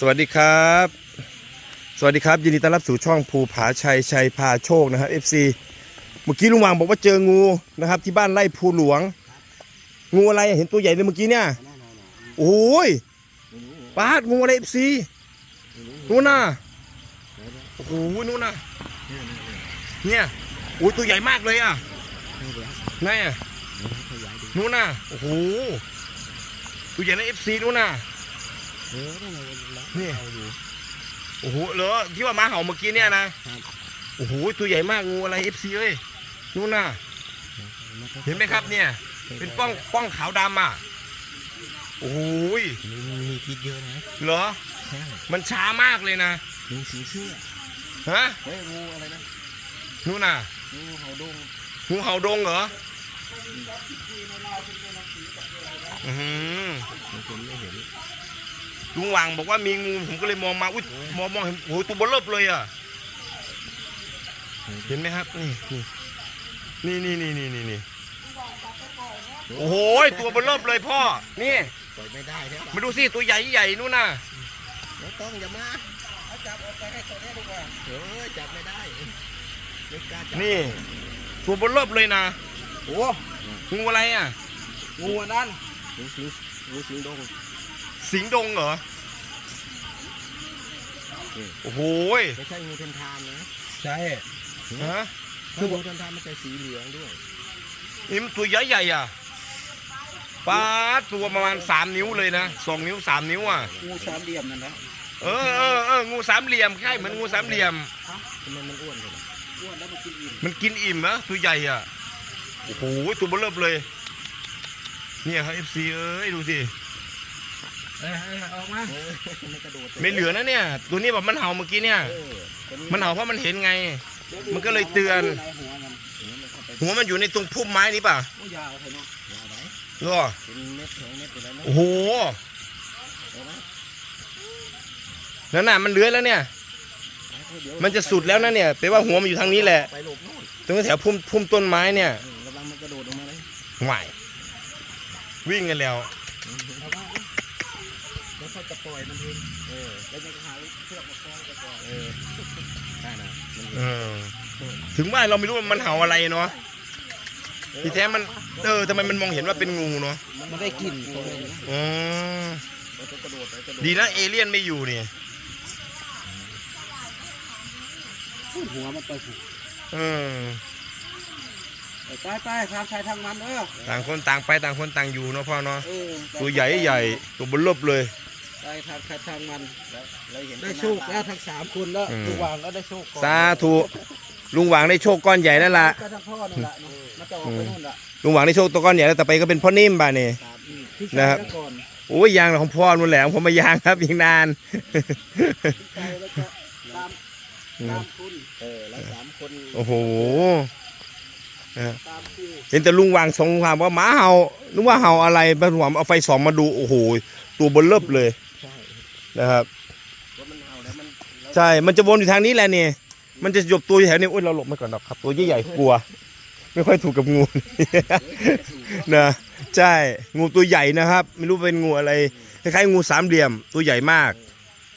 สวัสดีครับ สวัสดีครับ ยินดีต้อนรับสู่ช่องภูผาชัยชัยพาโชคนะครับ FC เมื่อกี้ลุงวางบอกว่าเจองูนะครับ ที่บ้านไร่ภูหลวง งูอะไรเห็นตัวใหญ่เลยเมื่อกี้เนี่ยโอ้ยปาดงูอะไร FC นู่นน่ะโอ้โหนู่นน่ะเนี่ยโอ้ยตัวใหญ่มากเลยอะไหนอะนู่นน่ะโอ้โหตัวใหญ่ใน FC นู่นน่ะ นี่โอ้โหเหรอที่ว่าหมาเห่าเมื่อกี้เนี่ยนะโอ้โหตัวใหญ่มากงูอะไรเอฟซีเอ้ยนู่นน่ะเห็นไหมครับเนี่ย เป็นป้องป้องขาวดำอะโอ้โหยมีพิษเยอะนะเหรอใช่มันช้ามากเลยนะงูสีเสื้อฮะเฮ้ยงูอะไรนะนู่นน่ะงูเห่าดงงูเห่าดงเหรออือหือผมผมไม่เห็น ลุงหว่างบอกว่ามีงูผมก็เลยมองมาอุ้ยมองมองเห็นโอ้โหตัวเบลเลบเลยอะเห็นไหมครับนี่นี่นี่นี่นี่นี่นี่โอ้โหตัวเบลเลบเลยพ่อนี่ปล่อยไม่ได้ใช่ปะมาดูสิตัวใหญ่ใหญ่นู่นน่ะน้องต้องอย่ามาเอาจับออกไปให้ตัวนี้ดีกว่าเออจับไม่ได้ไม่กล้าจับนี่ตัวเบลเลบเลยนะโอ้งูอะไรอะงูอันนั้นงูสิงงูสิงดง สิงดงเหรอ โอ้โหไม่ใช่งูเทนทานนะใช่ฮะถ้างูเทนทานมันจะสีเหลืองด้วย นี่มันตัวใหญ่ใหญ่ๆอะปลาดตัวประมาณสามนิ้วเลยนะสองนิ้วสามนิ้วอะ งูสามเหลี่ยมนั่นนะเออเออเอองูสามเหลี่ยมใช่เหมือนงูสามเหลี่ยม ทำไมมันอ้วนจังอ้วนแล้วมันกินอิ่มมันกินอิ่มนะตัวใหญ่อะ โอ้โหตัวเบลเลบเลย เนี่ยครับเอฟซีเอ้ยดูสิ เอ้ยเอ้ยออกมาเออมันกระโดดไม่เหลือนะเนี่ย ตัวนี้แบบมันเห่าเมื่อกี้เนี่ย เออตัวมันเห่าเพราะมันเห็นไง มันก็เลยเตือนในหัวมันหัวมันเข้าไปหัวมันอยู่ในตรงพุ่มไม้นี่ป่ะโอ้ยาวเถอะเนาะยาวไหนเหรอเป็นเม็ดสองเม็ดอยู่แล้วนะโอ้โหเอาไหมนั่นน่ะมันเลื้อยแล้วเนี่ยมันจะสุดแล้วนะเนี่ยแปลว่าหัวมันอยู่ทางนี้แหละ ไปหลบโน่นตรงแถวพุ่มพุ่มต้นไม้เนี่ยเออระวังมันกระโดดลงมาเลย หวายวิ่งกันแล้ว เอาว่าแล้วเขาจะปล่อยมันเองเออแล้วจะหาเชือกมาคล้องจะปล่อยเออใช่นะมันเออ ถึงว่าเราไม่รู้ว่ามันเห่าอะไรเนาะที่แท้มันเออทำไมมันมองเห็นว่าเป็นงูเนาะมันได้กลิ่นตัวเองนะอ๋อมันจะกระโดดไปกระโดดดีนะเอเลี่ยนไม่อยู่นี่หัวมันไปผูกเออไปไปทางใครทางมันเออต่างคนต่างไปต่างคนต่างอยู่เนาะพ่อเนาะเออไปตัวใหญ่ใหญ่ตัวเบลลบเลย ไปทางใครทางมันแล้วเราเห็นได้โชคแล้วทั้งสามคนแล้วอืมทุกวางก็ได้โชคก่อนสาธุลุงหวางได้โชคก้อนใหญ่แล้วล่ะก็ทั้งพ่อนั่นแหละเนาะมันจะออกไปนู่นละลุงหวางได้โชคตัวก้อนใหญ่แล้วแต่ไปก็เป็นพ่อนิ่มบ่านี่ครับอืมพี่นะชายครับแล้วก่อนโอ้ยยางของพ่อนู่นแหละของผมมายางครับอีกนานพี่ชายแล้วก็ตามตามคุณเออแล้วสามคนโอ้โหตามคือเห็นแต่ลุงวางสงความว่าหมาเห่านึกว่าเห่าอะไรไปหวมเอาไฟส่องมาดูโอ้โหตัวเบลเลบเลยใช่ นะครับว่ามันเห่าแล้วมันแล้วใช่ มันจะวนอยู่ทางนี้แหละนี่มันจะหยบตัวอยู่แถวนี้โอ้ยเราหลบมาก่อนนะครับ ตัวใหญ่ๆกลัว ไม่ค่อยถูกกับงูนะใช่งูตัวใหญ่นะครับ ไม่รู้เป็นงูอะไรคล้ายๆงูสามเหลี่ยมตัวใหญ่มาก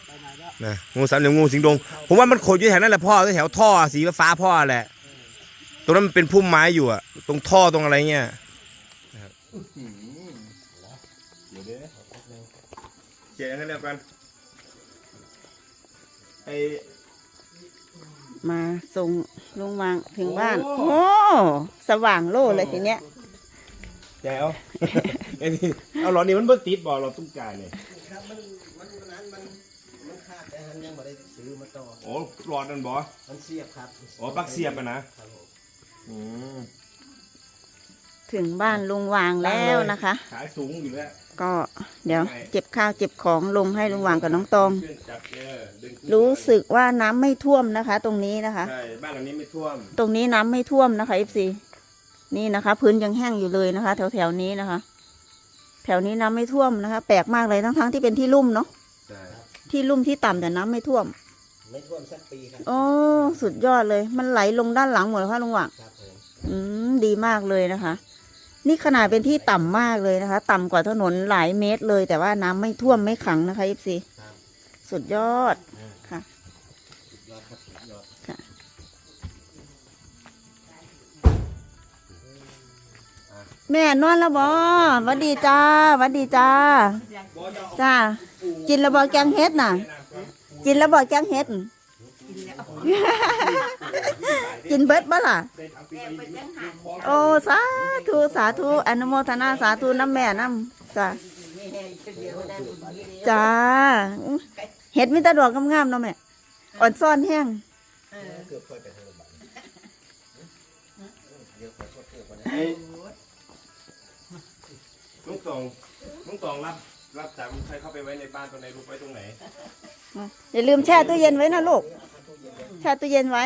ไปไหนแล้วนะงูสามเหลี่ยมงูสิงดงผมว่ามันขดอยู่แถวนั้นแหละพ่อแถวท่อสีฟ้าๆพ่อแหละตรงนั้นมันเป็นพุ่มไม้อยู่อะตรงท่อตรงอะไรเงี้ยหืมเดี๋ยวเด้อเขียนให้เรียบกัน ไอ มาส่งลุงวางถึงบ้านโอ้ สว่างโล่เลยทีเนี้ย แจ๋ว ไอ้นี่เอาหลอดนี่มันเบิ่ติดบ่หลอดตุ้งกาเนี่ยครับมันมันมันนั้นมันมันขาดแต่หันยังไม่ได้ซื้อมาต่อ โอ้หลอดนั่นบ่มันเสียบครับอ๋อปลั๊กเสียบอะนะครับผมอืม ถึงบ้านลุงวางแล้วนะคะ ขายสูงอยู่แล้วก็เดี๋ยวเก็บข้าวเก็บของลงให้ลุงวางกับน้องตองขึ้นจับเออดึงขึ้นรู้สึกว่าน้ำไม่ท่วมนะคะ ตรงนี้นะคะใช่บ้านหลังนี้ไม่ท่วม ตรงนี้น้ำไม่ท่วมนะคะ FC นี่นะคะ พื้นยังแห้งอยู่เลยนะคะ แถวแถวๆนี้นะคะ แถวนี้น้ำไม่ท่วมนะคะ แปลกมากเลยทั้งทั้งๆที่เป็นที่ลุ่มเนาะใช่ที่ลุ่มที่ต่ำแต่น้ำไม่ท่วม ไม่ท่วมสักปีครับโอ้สุดยอดเลย มันไหลลงด้านหลังหมดเลยค่ะลุงหว่างครับผมอืมดีมากเลยนะคะ นี่ขนาดเป็นที่ต่ำมากเลยนะคะ ต่ำกว่าถนนหลายเมตรเลย แต่ว่าน้ำไม่ท่วมไม่ขังนะคะ FC ครับสุดยอดค่ะยอดครับสุดยอดค่ะแม่นอนแล้วบอวัดดีจ้าวัดดีจ้าจ้ากินแล้วบอแกงเฮ็ดน่ะ กินแล้วบอแกงเฮ็ด กินเบิดบ่ล่ะ โอ้ สาธุ สาธุ อนุโมทนา สาธุน้ำแม่น้ำจ้าจ้าเห็ดมีแตะดอกงามๆเนาะแม่ อ่อนซ่อนแห้งเกือบค่อยไปทางบ้านเดี๋ยวค่อยค่อยเกือบวันไอ้ลุงตองลุงตองรับ รับจากใครเข้าไปไว้ในบ้านตรงไหนรูปไว้ตรงไหน อย่าลืมแช่ตู้เย็นไว้นะลูก แช่ตู้เย็นไว้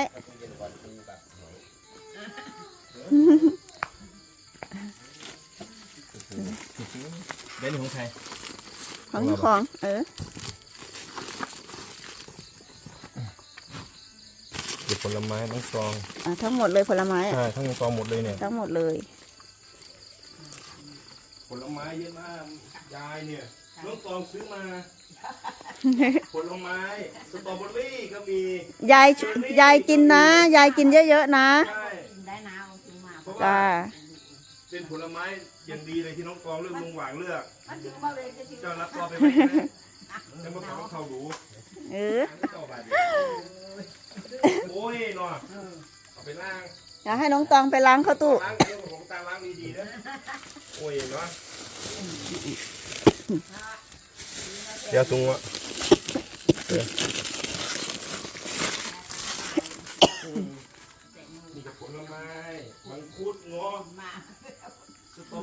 เด่นของใครของของ เออเก็บผลไม้ทั้งซองอะทั้งหมดเลยผลไม้อะใช่ทั้งซองหมดเลยเนี่ย ทั้งหมดเลย ผลไม้เยอะมากยายเนี่ยน้องตองซื้อมา ผลไม้สตรอเบอรี่ก็มี ยายยายกินนะ ยายกินเยอะๆนะ ใช่ได้นะ เอาซื้อมาเพราะจ้าว่าเป็นผลไม้อย่างดีเลยที่น้องตองเลือกลุงหวางเลือก มันถึงมาเลยจะถึงเจ้ารับตัวไปไหมแล้วมาเขาเขาดูเออเจ้าบาดโอ้ยเนาะเอาไปล้างอยากให้น้องตองไปล้างข้าวตู้ ล้างเดี๋ยวผมตาล้างดีๆนะโอ้ยเนาะเดี๋ยวตรงวะ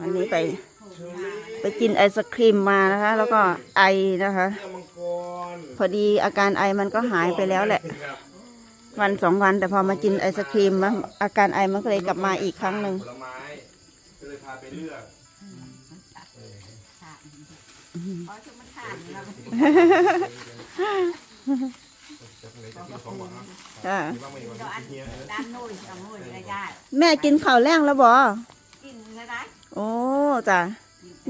สตรออัเบนอนี้รี่ไปเชอร์รี่ไปกินไอศครีมมานะคะ แล้วก็ไอนะคะเนื้อมังกรพอดีอาการไอมันก็หายไปแล้วแหละครับวันสองวันแต่พอมากินไอศครีมมันอาการไอมันก็เลยกลับมาอีกครั้งหนึ่งผลไม้ก็เลยพาไปเลือกเออขอจะมาทานนะจะทำไงจะกินของหวานเนาะจ้ามีบ้างไหมวันนี้เฮียเออด้านโน้นเอาโน้นระยะแม่กินข้าวแรงแล้วบ่กินนะได้ โอ้จ้ะ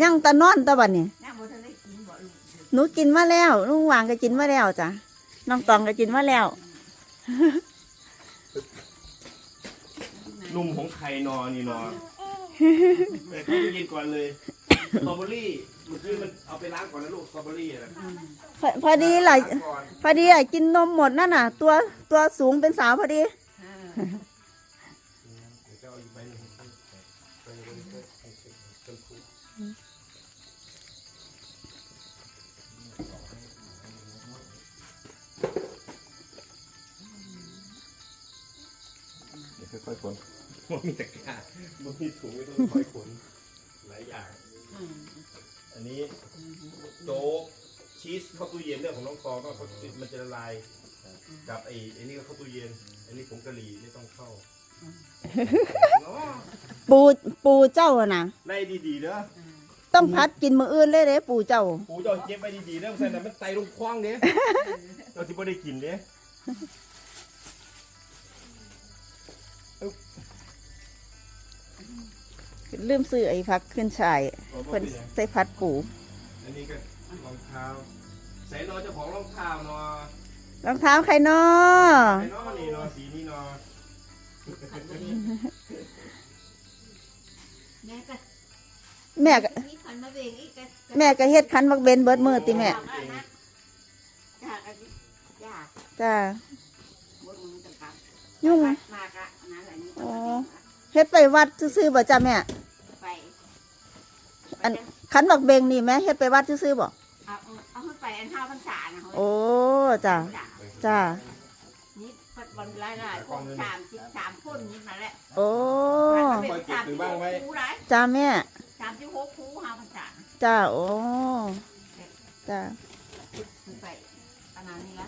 ยังตะนอนตะบัดนี่เนี่ยบ่ทันได้กินบ่ลูกหนูกินมาแล้วลุงหวางก็กินมาแล้วจ้ะน้องตองก็กินมาแล้วนุ่มของไข่นอนี่นอแต่เขาไปกินก่อนเลยสตรอเบอรี่เมื่อกี้มันเอาไปล้างก่อนนะลูกสตรอเบอรี่นะพอพอดีล่ะล้างก่อนพอดีอะกินนมหมดนั่นน่ะ ตัวตัวสูงเป็นสาวพอดี ขนมันมีตะกร้ามันมีถุงไม่ต้องค่อยขนหลายอย่าง อันนี้โจ๊กชีสเข้าตู้เย็นเรื่องของน้องตองก็เขามันจะละลายกับไอ้ไอ้นี่ก็เข้าตู้เย็น อันนี้ผงกะหรี่ไม่ต้องเข้าเนาะปูปูเจ้าอะนะไล่ดีๆเด้อต้องพัดกินมืออื่นเลยเด้ปูเจ้า ปูจะเอาเก็บไว้ดีๆเด้อใส่แต่มันไตลงคว้างเด้เราที่ไม่ได้กินเด้ ลืมซื้อไอ้พักขึ้นชายเพิ่นใส่พัดปูอันนี้ก็รองเท้าใส่นอเจ้าของรองเท้าเนอรองเท้าใครน้อใส่นอนี่เนอสีนี้เนอแม่ก็แม่ก็มีคันมาเบ่งอีกก็แม่ก็เฮ็ดคันบักเบนเบิดมือติแม่ยากยากยากจ้าบ่มึงจะกลับ ยุ่ง มากะนั่นแหละนี่อ๋อ เฮ็ดไปวัดซื่อๆบ่จ้าแม่ ไปอันคันบักเบงนี่แม่เฮ็ดไปวัดซื่อๆบ่เอาเอาขึ้นไปอันห้าพรรษานะโอ้จ้าจ้านี่ปัดบอลหลายหลายคนสามสิบสามคนนี่มาแล้วโอ้คอยเก็บหรือบ้างไว้ครูได้จ้าแม่สามสิบหกครูห้าพรรษาจ้าโอ้จ้าขึ้นไปขนาดนี้ละ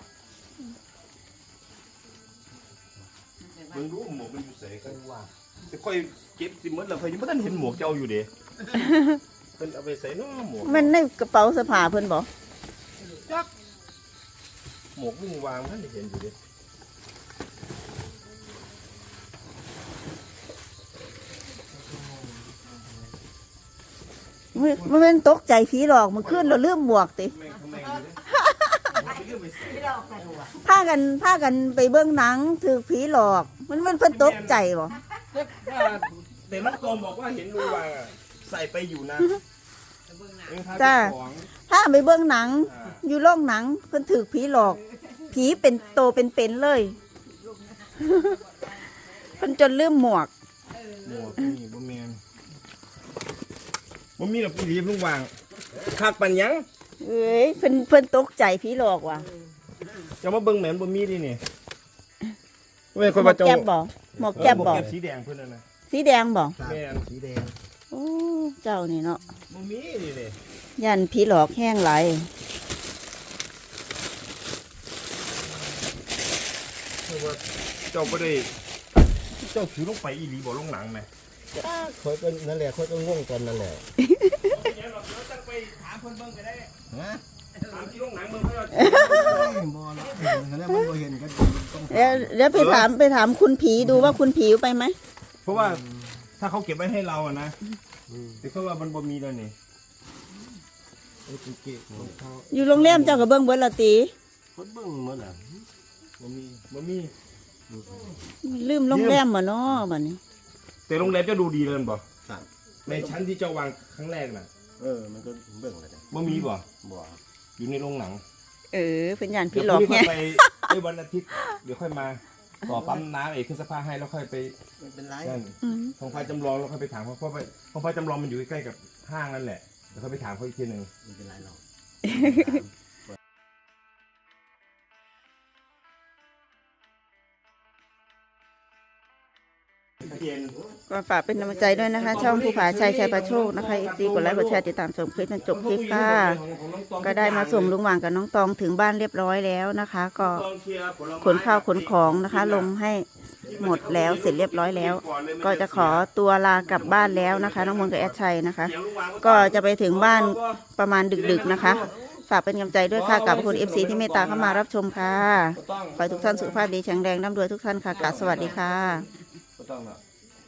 มึงรู้หมวกมันอยู่ใส่กันว่าจะค่อยเก็บสิหมดแล้วค่อยยังไม่ทันเห็นหมวกเจ้าอยู่เด้เพิ่นเอาไปใส่เน้อหมวกมันในกระเป๋าเสื้อผ้าเพิ่นบ่หมวกมึงวางท่านได้เห็นอยู่เด้มันมันเป็นตกใจผีหลอกมันขึ้นเราลืมหมวกติแม่งทำไมอยู่เด้ลืมไปใส่ที่เรากันหัวพากันพากันไปเบิ่งหนังถือผีหลอก มันมันเพิ่นตกใจบ่แต่น้องตอมบอกว่าเห็นลุงวางอะใส่ไปอยู่นะเบื้องหน้าเองพาจ้าไปของพาไปเบิ่งหนัง อ่าอยู่โรงหนังเพิ่นถือผีหลอก ผีเป็นโตเป็นๆเลย เพิ่นจนลืมหมวก หมวกนี่บ่แม่นบ่มีหรอกอีหลีลุงวางคักปันหยังเอ้ยเพิ่นเพิ่นตกใจผีหลอกว่ะจะมาเบิ่งแหมนบ่มีดินี่ เว้ยคนมาเจ้าแก๊บหมวกแก๊บเออหมวกแก๊บสีแดงเพิ่นน่ะนะสีแดงบ่ครับแม่นสีแดงโอ้เจ้านี่เนาะบ่มีนี่เลยยันผีหลอกแห้งไหลเจ้าบ่ได้เจ้าถือลงไปอีหลีบ่ลงหนังแหมคอยก็นั่นแหละคอยก็ง่วงกันนั่นแหละเดี๋ยวเราเดี๋ยวจะไปถามเพิ่นเบิ่งก็ได้ฮะ ถามที่โรงหนังเบิ่งเพิ่นว่าบ่ละเห็นแล้วมันบ่เห็นก็ต้องเดี๋ยวเดี๋ยวไปถามไปถามคุณผีดูว่าคุณผีไปไหมเพราะว่าถ้าเขาเก็บไว้ให้เราอะนะอืมแต่เขาว่ามันบ่มีแล้วนี่ไอ้ตุ๊กเก๋ของเขาอยู่โรงแรมเจ้าก็เบิ่งเบิดละตีคนเบิ่งหมดอะบ่มีบ่มี ลืมโรงแรมบ่เนาะบัดนี้ แต่โรงแรมจะดูดีเลยบ่ครับในชั้นที่เจ้าวางครั้งแรกน่ะเออมันก็เบิ่งเลยนะบ่มีบ่บ่ อยู่ในโรงหนังเออเป็นยันผีเดี๋ยวหลอกพรุ่งแฮนี้ค่อยไปไปวันอาทิตย์เดี๋ยวค่อยมาต่อปั๊มน้ำเอกขึ้นสภาให้แล้วค่อยไปไม่เป็นไรนั่นอืมของพายจำลองแล้วค่อยไปถามเขาเพราะว่าของพายจำลองมันอยู่ใกล้ๆกับห้างนั่นแหละเดี๋ยวค่อยไปถามเขาอีกทีหนึงไม่เป็นไรหรอก ก็ฝากเป็นกำลังใจด้วยนะคะ ช่องผู้ผาชัยชัยประโชคนะคะเอซีกดไลค์กดแชร์ติดตามชมคลิปจนจบคลิปค่ะ ก็ได้มาส่งลุงหว่างกับน้องตองถึงบ้านเรียบร้อยแล้วนะคะ ก็ขนข้าวขนของนะคะ ลงให้หมดแล้วเสร็จเรียบร้อยแล้ว ก็จะขอตัวลากลับบ้านแล้วนะคะ น้องมนต์กับแอดชัยนะคะ ก็จะไปถึงบ้านประมาณดึกๆนะคะฝากเป็นกำลังใจด้วยค่ะกับคุณเอฟซีที่เมตตาเข้ามารับชมค่ะขอให้ทุกท่านสุขภาพดีแข็งแรงร่ำรวยทุกท่านค่ะกราบสวัสดีค่ะก็ต้องละ